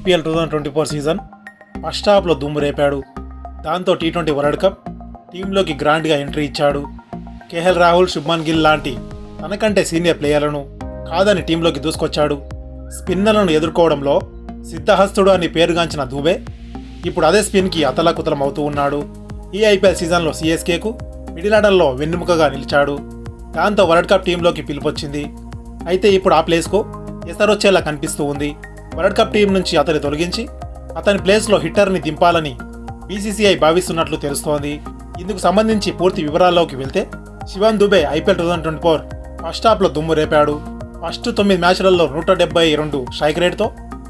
IPL two thousand twenty four season first హాఫ్లో దుమ్ము రేపాడు. దాంతో టీ ట్వంటీ వరల్డ్ కప్ టీంలోకి గ్రాండ్గా ఎంట్రీ ఇచ్చాడు. కేఎల్ రాహుల్ శుభ్మన్ గిల్ లాంటి తనకంటే సీనియర్ ప్లేయర్లను కాదని టీంలోకి దూసుకొచ్చాడు. స్పిన్నర్లను ఎదుర్కోవడంలో సిద్ధహస్తుడు అని పేరుగాంచిన దూబే ఇప్పుడు అదే స్పిన్కి అతలకుతలం అవుతూ ఉన్నాడు. ఈ ఐపీఎల్ సీజన్లో సిఎస్కేకు మిడిల్ ఆర్డర్లో వెన్నెముకగా నిలిచాడు. దాంతో వరల్డ్ కప్ టీంలోకి పిలుపొచ్చింది. అయితే ఇప్పుడు ఆ ప్లేస్కు ఎసరొచ్చేలా కనిపిస్తూ ఉంది. వరల్డ్ కప్ టీం నుంచి అతని తొలగించి అతని ప్లేస్లో హిట్టర్ని దింపాలని బీసీసీఐ భావిస్తున్నట్లు తెలుస్తోంది. ఇందుకు సంబంధించి పూర్తి వివరాల్లోకి వెళ్తే Shivam Dube IPL two thousand twenty four first హాఫ్లో దుమ్ము రేపాడు. ఫస్ట్ తొమ్మిది మ్యాచ్లలో నూట డెబ్బై రెండు స్ట్రైక్ రేట్తో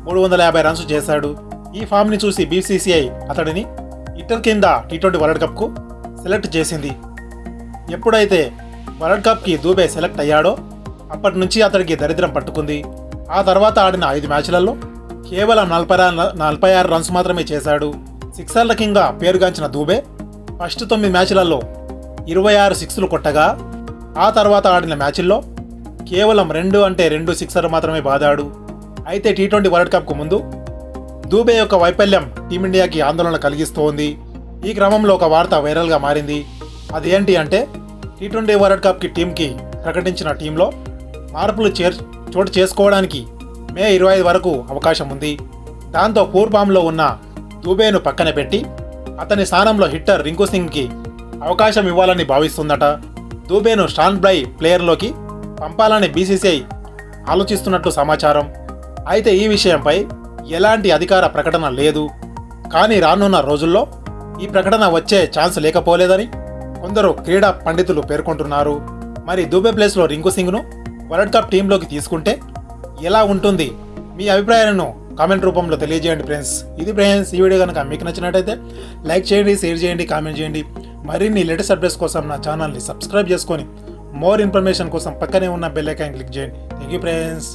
మూడు వందల యాభై రన్స్ చేశాడు. ఈ ఫామ్ని చూసి బీసీసీఐ అతడిని హిట్టర్ కింద టీ ట్వంటీ వరల్డ్ కప్కు సెలెక్ట్ చేసింది. ఎప్పుడైతే వరల్డ్ కప్కి దూబే సెలెక్ట్ అయ్యాడో అప్పటి నుంచి అతడికి దరిద్రం పట్టుకుంది. ఆ తర్వాత ఆడిన ఐదు మ్యాచ్లలో కేవలం నలభై నలభై ఆరు రన్స్ మాత్రమే చేశాడు. సిక్సర్ల కింద పేరుగాంచిన దూబే ఫస్ట్ తొమ్మిది మ్యాచ్లలో ఇరవై ఆరు సిక్స్లు కొట్టగా ఆ తర్వాత ఆడిన మ్యాచ్ల్లో కేవలం రెండు అంటే రెండు సిక్సర్ మాత్రమే బాదాడు. అయితే టీ ట్వంటీ వరల్డ్ కప్కు ముందు దూబే యొక్క వైఫల్యం టీమిండియాకి ఆందోళన కలిగిస్తోంది. ఈ క్రమంలో ఒక వార్త వైరల్గా మారింది. అదేంటి అంటే టీ ట్వంటీ వరల్డ్ కప్కి టీంకి ప్రకటించిన టీంలో మార్పులు చేర్ చోటు చేసుకోవడానికి మే ఇరవై ఐదు వరకు అవకాశం ఉంది. దాంతో పూర్వాంలో ఉన్న దూబేను పక్కన పెట్టి అతని స్థానంలో హిట్టర్ రింకు సింగ్కి అవకాశం ఇవ్వాలని భావిస్తుందట. దూబేను స్టాన్ బ్రై ప్లేయర్లోకి పంపాలని బీసీసీఐ ఆలోచిస్తున్నట్లు సమాచారం. అయితే ఈ విషయంపై ఎలాంటి అధికార ప్రకటన లేదు. కానీ రానున్న రోజుల్లో ఈ ప్రకటన వచ్చే ఛాన్స్ లేకపోలేదని కొందరు క్రీడా పండితులు పేర్కొంటున్నారు. మరి దూబే ప్లేస్లో రింకు సింగ్ను వరల్డ్ కప్ టీంలోకి తీసుకుంటే ఎలా ఉంటుంది? మీ అభిప్రాయాలను కామెంట్ రూపంలో తెలియజేయండి ఫ్రెండ్స్. ఇది ఫ్రెండ్స్ ఈ వీడియో కనుక మీకు నచ్చినట్టయితే లైక్ చేయండి షేర్ చేయండి కామెంట్ చేయండి. మరిన్ని లేటెస్ట్ అప్డేట్స్ కోసం నా ఛానల్ని సబ్స్క్రైబ్ చేసుకొని మోర్ ఇన్ఫర్మేషన్ కోసం పక్కనే ఉన్న బెల్ ఐకాన్ క్లిక్ చేయండి. Thank you friends.